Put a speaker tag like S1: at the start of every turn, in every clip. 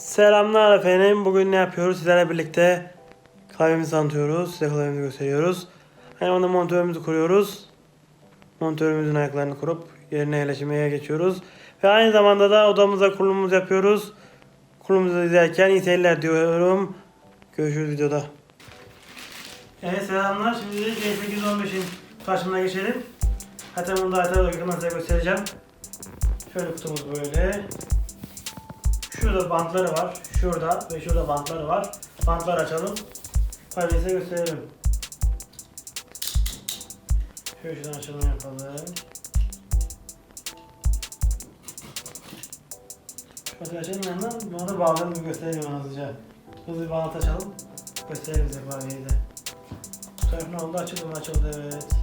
S1: Selamlar efendim. Bugün ne yapıyoruz? Sizlerle birlikte klavyemizi tanıtıyoruz. Size klavyemizi gösteriyoruz. Aynı zamanda montörümüzü kuruyoruz. Montörümüzün ayaklarını kurup yerine yerleştirmeye geçiyoruz. Ve aynı zamanda da odamıza kurulumumuzu yapıyoruz. Kurulumuzu izlerken iyi seyirler diyorum. Görüşürüz videoda. Evet selamlar. Şimdi G815'in karşımına geçelim. Hatta bunu da yakından size göstereceğim. Şöyle kutumuz böyle. Şurada bantları var. Şurada ve şurada bantları var. Bantları açalım. Hadi size gösterelim. Şöyle şuradan açalım yapalım. Şöyle açalım yandan. Bunu da bağlayalım bir gösterelim hızlıca. Hızlı bir bağlantı açalım. Gösterelim size klavyeyi de. Bu taraf ne oldu? Açıldı mı? Açıldı evet.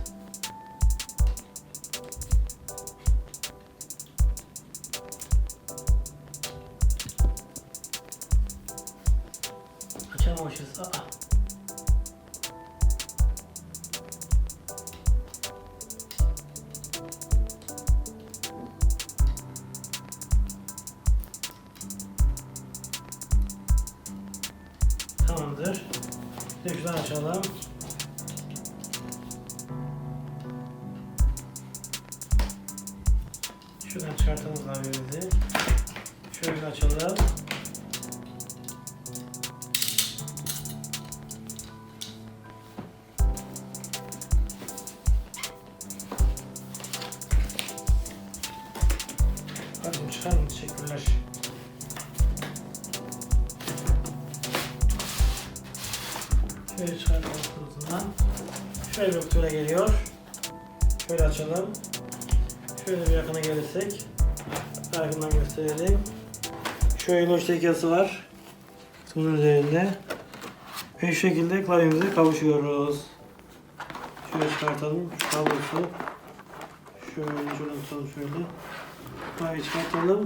S1: Şuradan çıkartalım klavyemizi. Şöyle açalım. Şöyle bir yakına gelirsek. Yakından gösterelim. Şöyle Logitech yazısı var. Kutunun üzerinde. Ve şu şekilde klavyemize kavuşuyoruz. Şöyle çıkartalım. Şu kablosu. Şöyle şuradan tutalım şöyle. Klavye çıkartalım.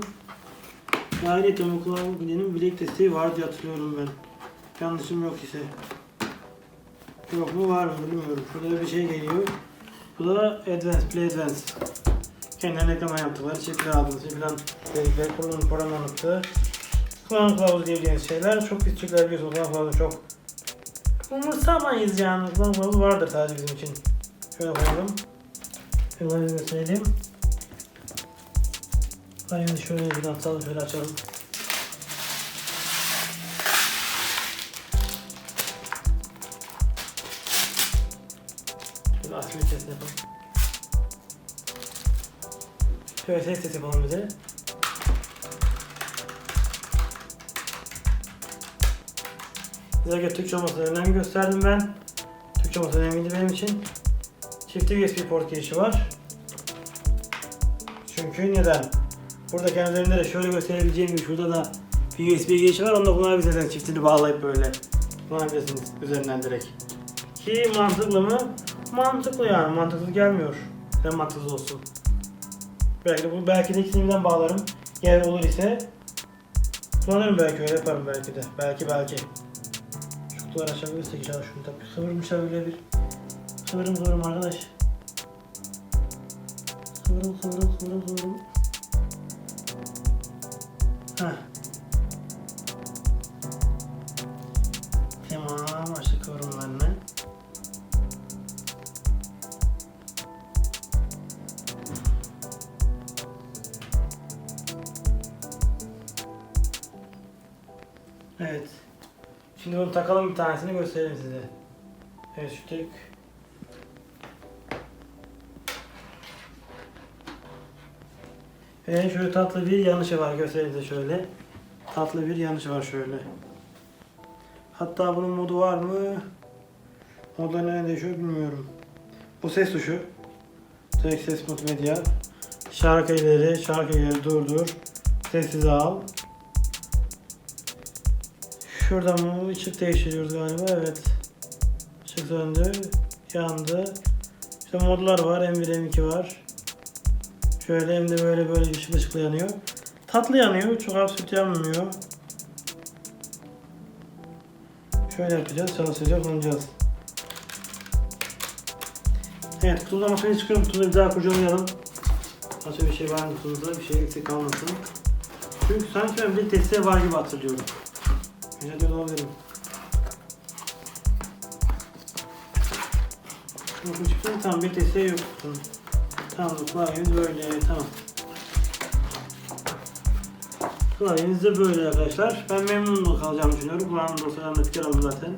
S1: Bu klavyenin bilek desteği var diye hatırlıyorum ben. Yanlışım yok ise. Yok mu var mı bilmiyorum. Şurada bir şey geliyor. Bu da Advance, Play Advance. Kendilerine ekleme yaptıkları çiftli aldığınız falan dedikleri kullanım programlanıptı. Kullanım kılavuzu diyeceğiniz şeyler çok küçükler biliyorsunuz. Kullanım kılavuzu çok umursamayız yani. Kullanım kılavuzu vardır sadece bizim için. Şöyle koyalım. Şöyle gösterelim. Aynen şöyle bir atalım şöyle açalım. Şöyle bir test yapalım. Şöyle test yapalım bize. Size Türkçe olmasına önem gösterdim ben. Türkçe olması önemliydi benim için. Çift USB port girişi var. Çünkü neden? Burada kendilerinde de şöyle gösterebileceğim gibi şurada da bir USB girişi var. Onu da kullanabilirsiniz. Çiftini bağlayıp böyle kullanabilirsiniz üzerinden direkt. Ki mantıklı mı? Mantıklı yani. Mantıksız gelmiyor. Neden mantıksız olsun? Belki de bu belki de ikisini birden bağlarım. Eğer olur ise kullanırım belki öyle yaparım belki de. Belki belki. Şu kutuları açabilirsek inşallah şunu tabii. Kıvırmışlar böyle bir. Kıvırım kıvırım arkadaş. Kıvırım kıvırım kıvırım kıvırım. Heh. Takalım bir tanesini göstereyim size. Evet şu tek. Ve şöyle tatlı bir yanlışı var göstereyim size şöyle. Tatlı bir yanlışı var şöyle. Hatta bunun modu var mı? Modları nerede değişiyor bilmiyorum. Bu ses tuşu. Direkt ses multimedya. Şarkı ileri, şarkı ileri durdur. Sessize al. Şurada mı ışık değiştiriyoruz galiba evet. Işık söndü, yandı. İşte modlar var, M1, M2 var. Şöyle hem de böyle böyle ışık ışıklı yanıyor. Tatlı yanıyor, çok absürt yanmıyor. Şöyle yapacağız, çalışacağız, oynayacağız. Evet, kutudan masaya çıkıyorum. Kutuda bir daha kurcalayalım. Başka bir şey var mı kutumuzda? Bir şey eksik kalmasın. Çünkü sanki ben bir testi var gibi hatırlıyorum. De olabilirim. Bakın çıktı tamam bir testi yok. Tamam klavyemiz böyle tamam. Klavyemiz de böyle arkadaşlar. Ben memnun kalacağımı düşünüyorum. Kulağımın dosyalarını da fikir aldım zaten.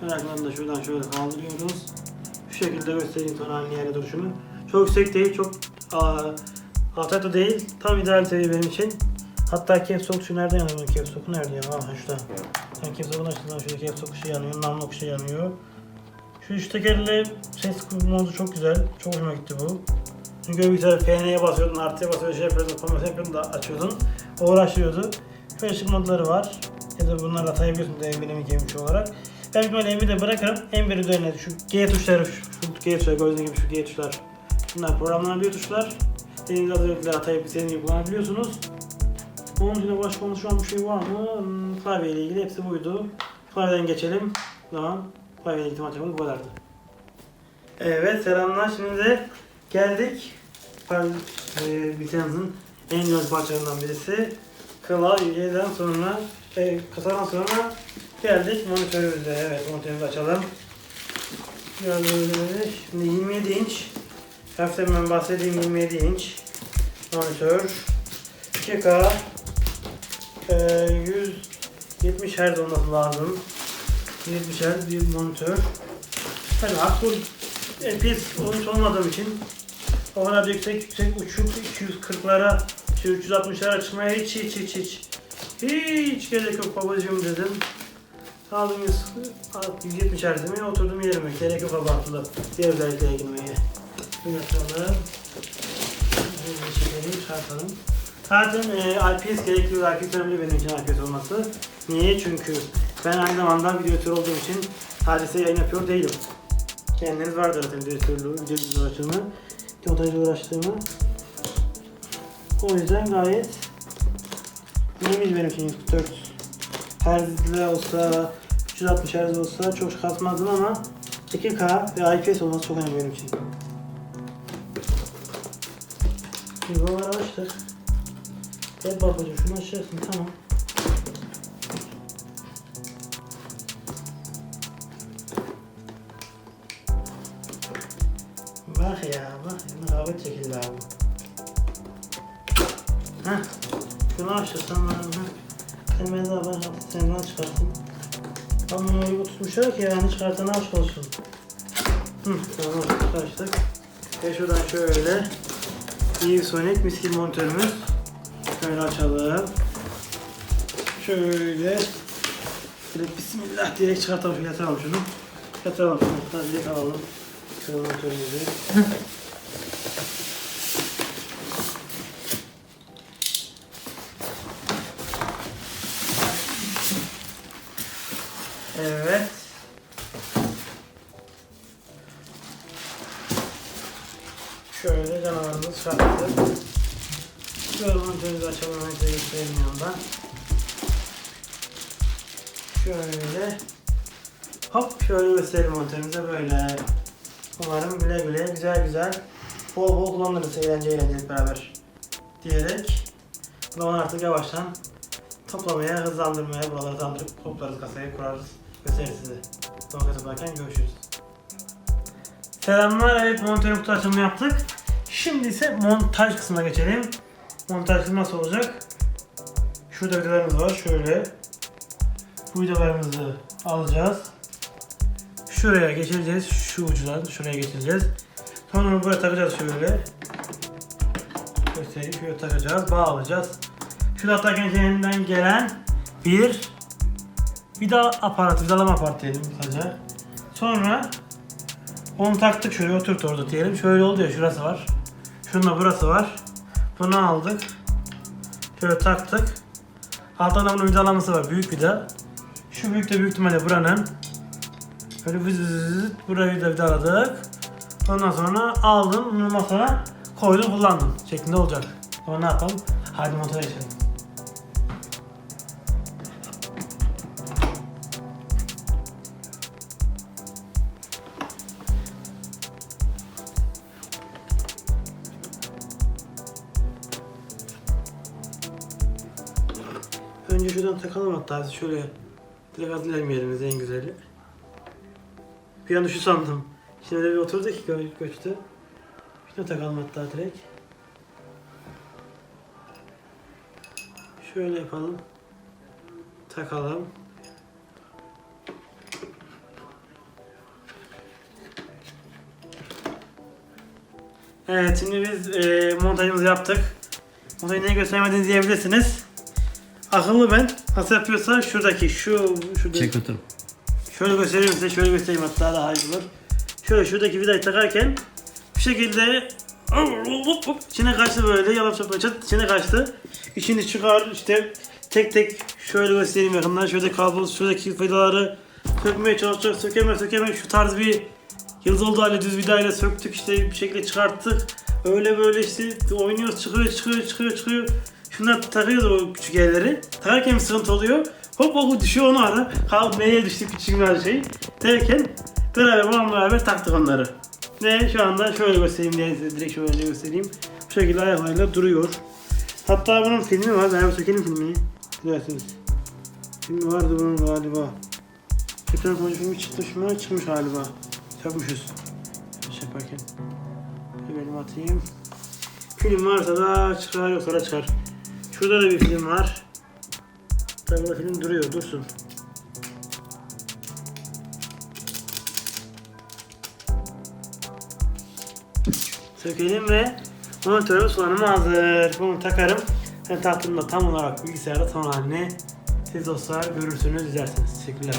S1: Şöyle da şuradan şöyle kaldırıyoruz. Şu şekilde göstereyim sana aynı yere duruşunu. Çok yüksek değil, çok aa, da değil. Tam ideal seviye benim için. Hatta caps lock şu nerede yanıyor? bunun Caps lock'u nerede ya? Aha şurada. Ben caps lock'unu açtığımda şurada caps lock ışığı yanıyor, namlu ışığı yanıyor. Şu üç tekerli ses modu çok güzel. Çok hoşuma gitti bu. Çünkü güzel FN'ye basıyordun, artıya basıyordun, şey yapıyordun, komut yapıyordun da açıyordun. Uğraşıyordu. Şöyle ışık modları var. Ya da bunları atayabiliyorsun M1 M2 olarak. Ben böyle M1'i de bırakırım. M1 üzerine şu G tuşları, şu, şu G tuşları gördüğünüz gibi şu G tuşlar. Bunlar programlanabiliyor tuşlar. Dediğiniz adıyla atayıp istediğiniz gibi kullanabiliyorsunuz. Onun için başka konuşan bir şey var mı? Hmm, ile ilgili hepsi buydu. Klavyeden geçelim. Tamam. Klavye ile maçımız bu kadardı. Evet selamlar. Şimdi de geldik. E, Bitenaz'ın en güzel parçalarından birisi. Klavyeden sonra, e, kasadan sonra geldik monitörümüze. Evet monitörümüzü açalım. Gördüğünüz şimdi 27 inç. Hafiften ben bahsedeyim 27 inç. Monitör. 2K e, 170 Hz olması lazım. 170 Hz bir monitör. Tabii haklı FPS oyuncu olmadığım için o kadar yüksek yüksek uçup 240'lara 360'lara çıkmaya hiç hiç hiç hiç hiç gerek yok babacığım dedim. Aldım 100 170 Hz'imi oturdum yerime. Gerek yok abartılı. Diğer özelliklere girmeye. Bunu açalım. Bunu çekelim, çıkartalım. Zaten e, IPS gerekli IPS önemli benim için IPS olması. Niye? Çünkü ben aynı zamanda video editör olduğum için hadise yayın yapıyor değilim. Kendiniz vardır zaten video editörlüğü, video editörlüğü uğraştığımı, montajla uğraştığımı. O yüzden gayet önemli benim için 44 Hz'de olsa, 360 Hz olsa çok kasmazdım ama 2K ve IPS olması çok önemli benim için. Yuvaları açtık. Gel babacığım şunu açacaksın tamam. Bak ya bak ya rağbet çekildi abi. Heh. Şunu açırsan bana ben daha sen bana çıkarsın. Ama bunu öyle tutmuşlar ki yani çıkartana aşk olsun. Hı, tamam açtık. Ve şuradan şöyle ViewSonic miskin monitörümüz. Şöyle açalım. Şöyle Şöyle bismillah diyerek çıkartalım. Yatıralım şunu. Yatıralım şunu. Hadi direkt alalım. Şöyle monitörümüzü. Açalım. Ben size göstereyim yandan. Şöyle. Hop şöyle göstereyim monitörümüzü böyle. Umarım güle güle güzel güzel bol bol kullanırız eğlence eğlence beraber diyerek o zaman artık yavaştan toplamaya, hızlandırmaya, buraları hızlandırıp toplarız kasayı kurarız. Gösteririz size. Domates yaparken görüşürüz. Selamlar, evet monitörün kutu açılımını yaptık. Şimdi ise montaj kısmına geçelim. Montaj kısmı nasıl olacak? Şurada vidalarımız var, şöyle. Bu vidalarımızı alacağız. Şuraya geçireceğiz, şu ucudan şuraya geçireceğiz. Sonra onu buraya takacağız şöyle. Göstereyim, şöyle takacağız, bağlayacağız. Şu da kendisinden gelen bir vida aparatı, vidalama aparatı diyelim kısaca. Sonra onu taktık şöyle oturt orada diyelim. Şöyle oldu ya şurası var. Şununla burası var. Bunu aldık. Şöyle taktık. Altında bunun vidalaması var. Büyük vida. Şu büyük de büyük ihtimalle buranın. Böyle vız vız burayı da vidaladık. Ondan sonra aldım bunu masaya koydum kullandım şeklinde olacak. Sonra ne yapalım? Hadi motora geçelim. Şuradan takalım hatta şöyle. Direkt yerimize en güzeli. Bir an şu sandım. Şimdi öyle bir oturdu ki gö göçtü. Şuna takalım hatta direkt. Şöyle yapalım. Takalım. Evet şimdi biz e, montajımızı yaptık. Montajı niye göstermediniz diyebilirsiniz. Akıllı ben. Nasıl yapıyorsa şuradaki şu şurada
S2: Çek otur.
S1: şöyle göstereyim size şöyle göstereyim hatta daha iyi olur. Şöyle şuradaki vidayı takarken bir şekilde hop hop içine kaçtı böyle yalap çapla çat içine kaçtı. İçini çıkar işte tek tek şöyle göstereyim yakından şöyle kablo şuradaki vidaları sökmeye çalışacak sökemez sökemez şu tarz bir yıldız oldu hali düz vidayla söktük işte bir şekilde çıkarttık. Öyle böyle işte oynuyoruz çıkıyor çıkıyor çıkıyor çıkıyor. Şunlar takıyoruz o küçük yerleri. Takarken bir sıkıntı oluyor. Hop hop düşüyor onu ara. Kalk neye düştü küçük bir şey. Derken beraber babamla beraber taktık onları. Ve şu anda şöyle göstereyim diye size direkt şöyle göstereyim. Bu şekilde ayaklarıyla duruyor. Hatta bunun filmi var. Beraber sökelim filmini. Dilerseniz. Filmi vardı bunun galiba. Ekran konucu filmi çıktı. Şuna çıkmış galiba. Sökmüşüz. Şey yaparken. Bir benim atayım. Film varsa da çıkar yoksa da çıkar. Şurada da bir film var. Tabii film duruyor. Dursun. Sökelim ve monitörümüz kullanıma hazır. Bunu takarım. Ben taktığımda tam olarak bilgisayarda son halini siz dostlar görürsünüz, izlersiniz. Teşekkürler.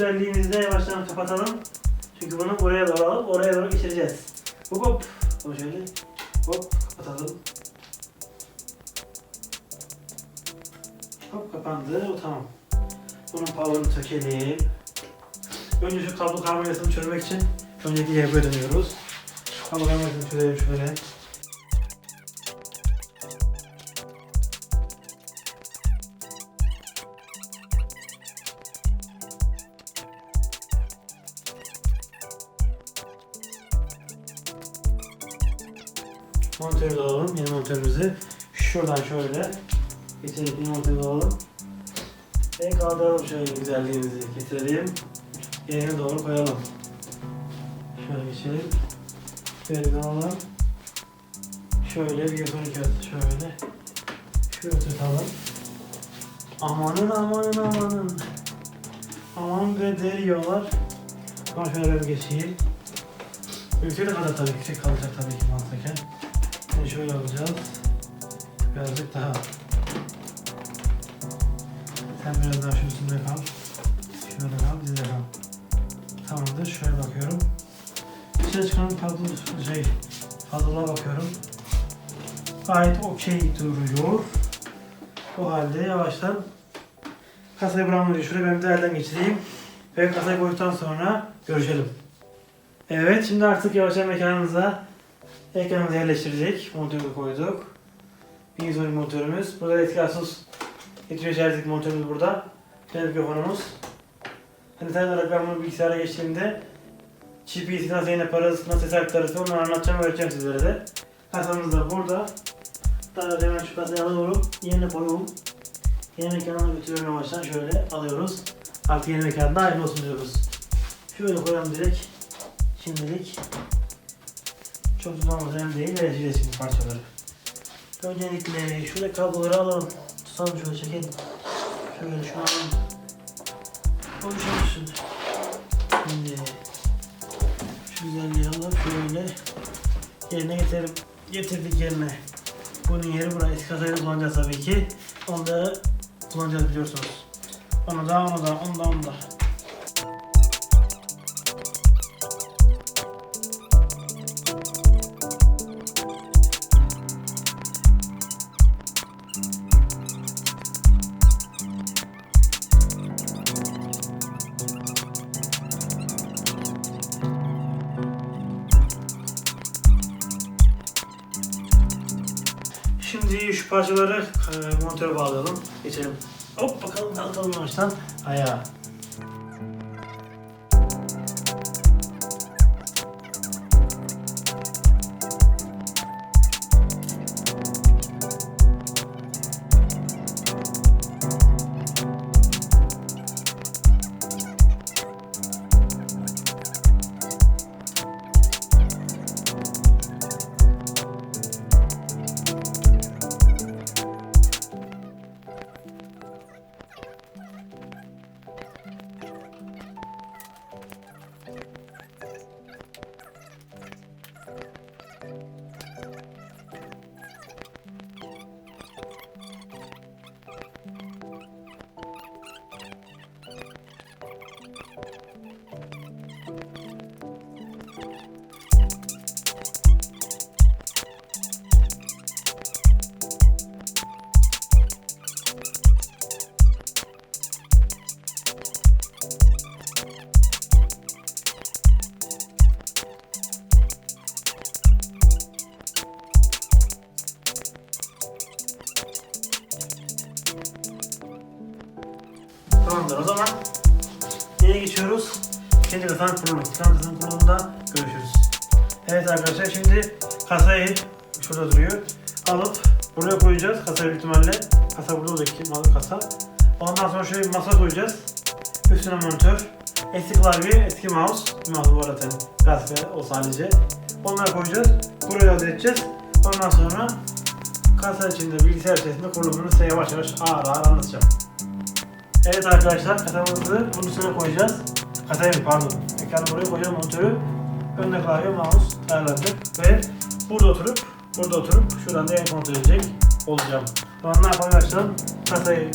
S1: Şuradaki güzelliğimizi de yavaştan kapatalım. Çünkü bunu buraya doğru alıp oraya doğru geçireceğiz. Hop hop. Hop şöyle. Hop kapatalım. Hop kapandı. O tamam. Bunun power'ını sökelim. Önce şu kablo karmayasını çözmek için önce diğer dönüyoruz. Kablo karmayasını çözelim şöyle. Şöyle yeni monitörü alalım. Ve kaldıralım şöyle güzelliğimizi getirelim. Yerine doğru koyalım. Şöyle geçelim. Şöyle alalım. Şöyle bir sonraki kağıt şöyle. Şöyle tutalım. Amanın amanın amanın. Aman be değiyorlar. Ben şöyle bir geçeyim. Ülkede kadar tabii yüksek kalacak tabii ki mantıken. Şimdi şöyle alacağız. Birazcık daha. Sen biraz daha şu üstünde kal. Şöyle kal, kal. Tamamdır. Şöyle bakıyorum. İçine çıkan kadro şey, fazlalığa bakıyorum. Gayet okey duruyor. Bu halde yavaştan kasayı bırakmayı şuraya ben bir de elden geçireyim. Ve kasayı koyduktan sonra görüşelim. Evet şimdi artık yavaştan mekanımıza ekranımızı yerleştirdik. Monitörü koyduk. Sonraki monitörümüz. Burada etkisiz getiriyor şarjlık monitörümüz burada. Bir mikrofonumuz. Hani olarak ben bunu bilgisayara geçtiğimde GPS'i nasıl yaparız, nasıl ses aktarırız onları anlatacağım öğreteceğim sizlere de. Kasamız da burada. Daha hemen şu kasayı alıyorum. Yerine koyuyorum. Yeni mekanına götürüyorum yavaştan şöyle alıyoruz. Artık yeni mekanda hayırlı olsun diyoruz. Şöyle koyalım direkt. Şimdilik. Çok uzun önemli değil. Vereceğiz şimdi parçaları. Öncelikle şöyle kabloları alalım. Tutalım şöyle çekelim. Şöyle şunu alalım. Konuşalım Şimdi şu güzelliği alıp şöyle yerine getirelim. Getirdik yerine. Bunun yeri burası. Da kullanacağız tabii ki. Onu da kullanacağız biliyorsunuz. Onu da, onu da, onu da, onu da. Geçelim. Hop bakalım kalkalım yavaştan. Ayağa. İkinci kasanın kurulumu. İkinci kasanın kurulumunda görüşürüz. Evet arkadaşlar şimdi kasayı şurada duruyor. Alıp buraya koyacağız kasayı büyük ihtimalle. Kasa burada olacak ki malı kasa. Ondan sonra şöyle bir masa koyacağız. Üstüne monitör. Eski klavye, eski mouse. Mouse bu arada gazete o sadece. Onları koyacağız. Buraya halledeceğiz. Ondan sonra kasa içinde bilgisayar içerisinde kurulumunu size yavaş yavaş ağır ağır anlatacağım. Evet arkadaşlar kasamızı bunun üstüne koyacağız. Kasayı pardon. Ekranı buraya koyacağım monitörü. Önde klavye, mouse ayarladık ve burada oturup burada oturup şuradan da yayın kontrol edecek olacağım. O zaman ne yapalım arkadaşlar? Kasayı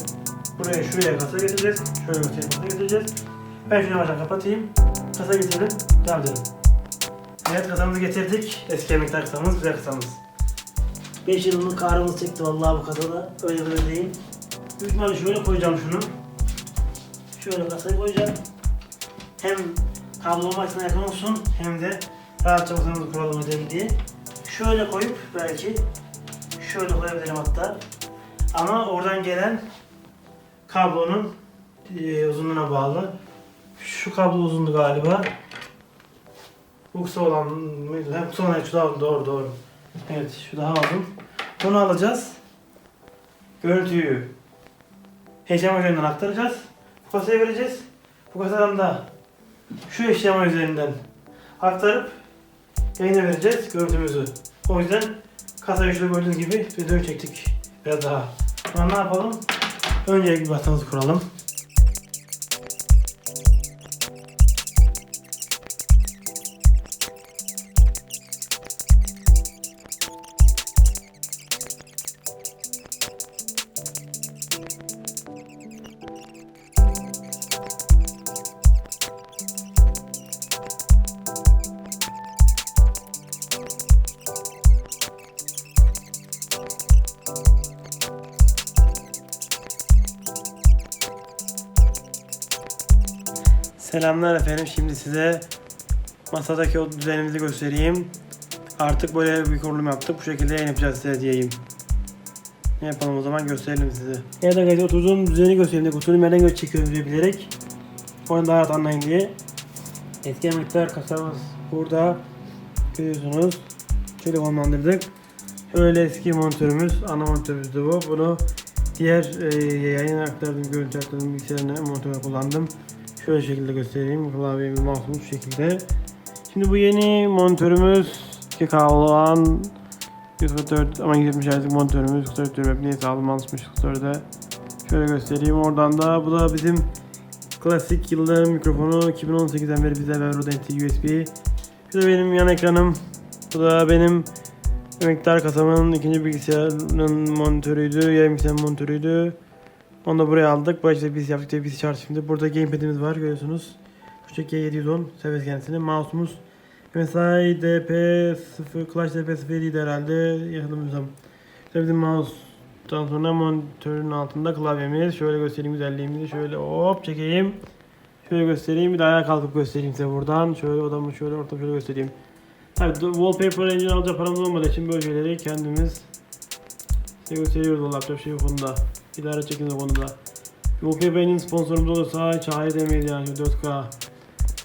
S1: buraya şuraya kasa getireceğiz. Şöyle göstereyim kasa getireceğiz. Ben şunu yavaştan kapatayım. Kasa getirelim. Devam edelim. Evet kasamızı getirdik. Eski emektar kasamız, güzel kasamız. 5 yıllık karımız çıktı vallahi bu kasada. Öyle böyle değil. Büyük şöyle koyacağım şunu. Şöyle kasayı koyacağım. Hem kablo olmasına yakın olsun hem de rahatça masamızı kuralım edelim diye. Şöyle koyup belki şöyle koyabilirim hatta. Ama oradan gelen kablonun e, uzunluğuna bağlı. Şu kablo uzundu galiba. Bu kısa olan mıydı? Hem kısa olan şu daha doğru doğru. Evet şu daha uzun. Bunu alacağız. Görüntüyü HDMI üzerinden aktaracağız. Bu kasaya vereceğiz. Bu kasadan da şu HDMI üzerinden aktarıp yayına vereceğiz görüntümüzü. O yüzden kasayı şurada gördüğünüz gibi video çektik biraz daha. Sonra ne yapalım? Öncelikle basamızı kuralım. Selamlar efendim. Şimdi size masadaki o düzenimizi göstereyim. Artık böyle bir kurulum yaptık. Bu şekilde yayın yapacağız size diyeyim. Ne yapalım o zaman gösterelim size. Evet arkadaşlar oturduğum düzeni göstereyim. Kutunun nereden göz çekiyorum diye bilerek. Onu daha rahat anlayın diye. Eski emektar kasamız burada. Görüyorsunuz. Şöyle konumlandırdık. Şöyle eski monitörümüz. Ana monitörümüzdü bu. Bunu diğer e, yayın aktardığım, görüntü aktardığım bilgisayarına monitör kullandım. Şöyle şekilde göstereyim. Klavyemiz mouse'umuz şu şekilde. Şimdi bu yeni monitörümüz 2K olan 144 ama 170 monitörümüz 144 web neyse aldım alışmış 144'e. Şöyle göstereyim. Oradan da bu da bizim klasik yılların mikrofonu 2018'den beri bize ver Rode USB. Şu da benim yan ekranım. Bu da benim Emektar kasamanın ikinci bilgisayarının monitörüydü. Bilgisayarının monitörüydü. Onu da buraya aldık. Bu işte biz yaptık diye biz çağırdık şimdi. Burada gamepad'imiz var görüyorsunuz. Şu G710 severiz kendisini. Mouse'umuz MSI DP0 Clash DP07 herhalde yanılmıyorsam. İşte bizim mouse'dan sonra monitörün altında klavyemiz. Şöyle göstereyim güzelliğimizi. Şöyle hop çekeyim. Şöyle göstereyim. Bir daha ayağa kalkıp göstereyim size buradan. Şöyle odamı şöyle ortamı şöyle göstereyim. Tabii wallpaper engine alacak paramız olmadığı için böyle şeyleri kendimiz gösteriyoruz o laptop şey konuda. İdare çekin o konuda. Engine sponsorumuz olursa hiç hayır demeyiz yani 4K.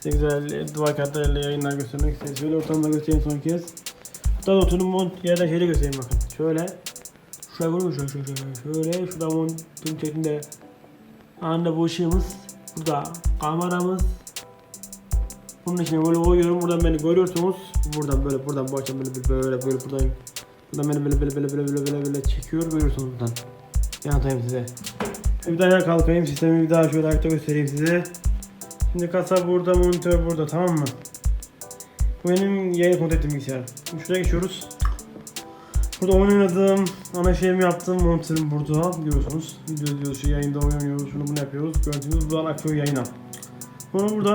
S1: Ne güzel duvar kartlarıyla yayınlar göstermek isteriz. Şöyle ortamda göstereyim son kez. Hatta oturum mont yerden şöyle göstereyim bakın. Şöyle. Şuraya vurmuş şöyle şöyle şöyle. Şöyle şurada montun şeklinde. Anında bu ışığımız. Burada kameramız. Bunun içine böyle koyuyorum. Buradan beni görüyorsunuz. Buradan böyle buradan bu böyle böyle böyle, böyle buradan buradan beni böyle böyle böyle böyle böyle böyle, böyle çekiyor görüyorsunuz buradan. Yanıtayım size. Bir daha kalkayım. Sistemi bir daha şöyle ayakta göstereyim size. Şimdi kasa burada, monitör burada tamam mı? Bu benim yayın kontrol ettiğim bilgisayar. Şuraya geçiyoruz. Burada oynadığım, ana şeyimi yaptığım monitörüm burada. Görüyorsunuz. Video izliyoruz, şu yayında oyun oynuyoruz, şunu bunu yapıyoruz. Görüntümüz buradan akıyor yayına. Sonra burada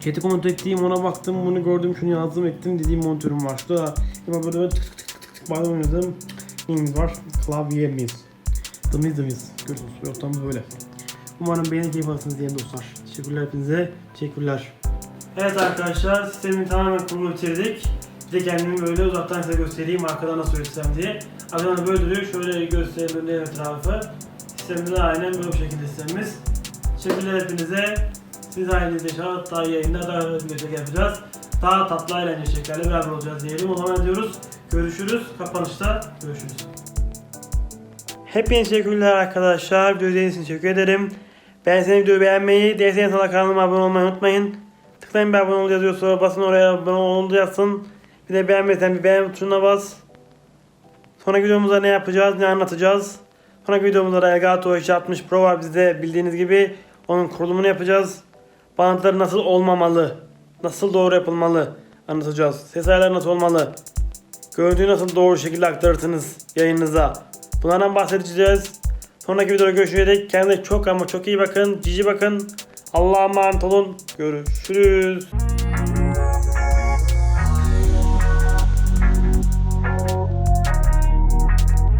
S1: chat'i kontrol ettiğim, ona baktım, bunu gördüm, şunu yazdım, ettim dediğim monitörüm var. Şurada da böyle tık tık tık tık tık bazen oynadığım neyimiz var? Klavyemiz. Dımız dımız. Görüyorsunuz. Ortamımız böyle. Umarım beğeni keyif alırsınız diyen dostlar. Teşekkürler hepinize. Teşekkürler. Evet arkadaşlar sistemin tamamen kurulu bitirdik. Bir de kendimi böyle uzaktan size göstereyim arkadan nasıl yürütsem diye. Arkadan böyle duruyor. Şöyle gösterelim de etrafı. Sistemimiz aynen böyle bu şekilde sistemimiz. Teşekkürler hepinize. Siz ailenizle inşallah daha iyi yayınlar, daha bir yapacağız. Daha tatlı eğlenceli şekillerle beraber olacağız diyelim. O zaman diyoruz. Görüşürüz. Kapanışta görüşürüz. Hepinize teşekkürler arkadaşlar. Video izlediğiniz için teşekkür ederim. Ben seni videoyu beğenmeyi, değilseniz sana kanalıma abone olmayı unutmayın. Tıklayın bir abone ol yazıyorsa basın oraya abone ol yazsın. Bir de beğenmesen bir beğen tuşuna bas. Sonraki videomuzda ne yapacağız, ne anlatacağız. Sonraki videomuzda da Elgato H60 Pro var bizde bildiğiniz gibi. Onun kurulumunu yapacağız. Bantları nasıl olmamalı, nasıl doğru yapılmalı anlatacağız. Ses ayarları nasıl olmalı, görüntüyü nasıl doğru şekilde aktarırsınız yayınınıza. Bunlardan bahsedeceğiz. Sonraki videoda görüşene dek kendinize çok ama çok iyi bakın. Cici bakın. Allah'a emanet olun. Görüşürüz.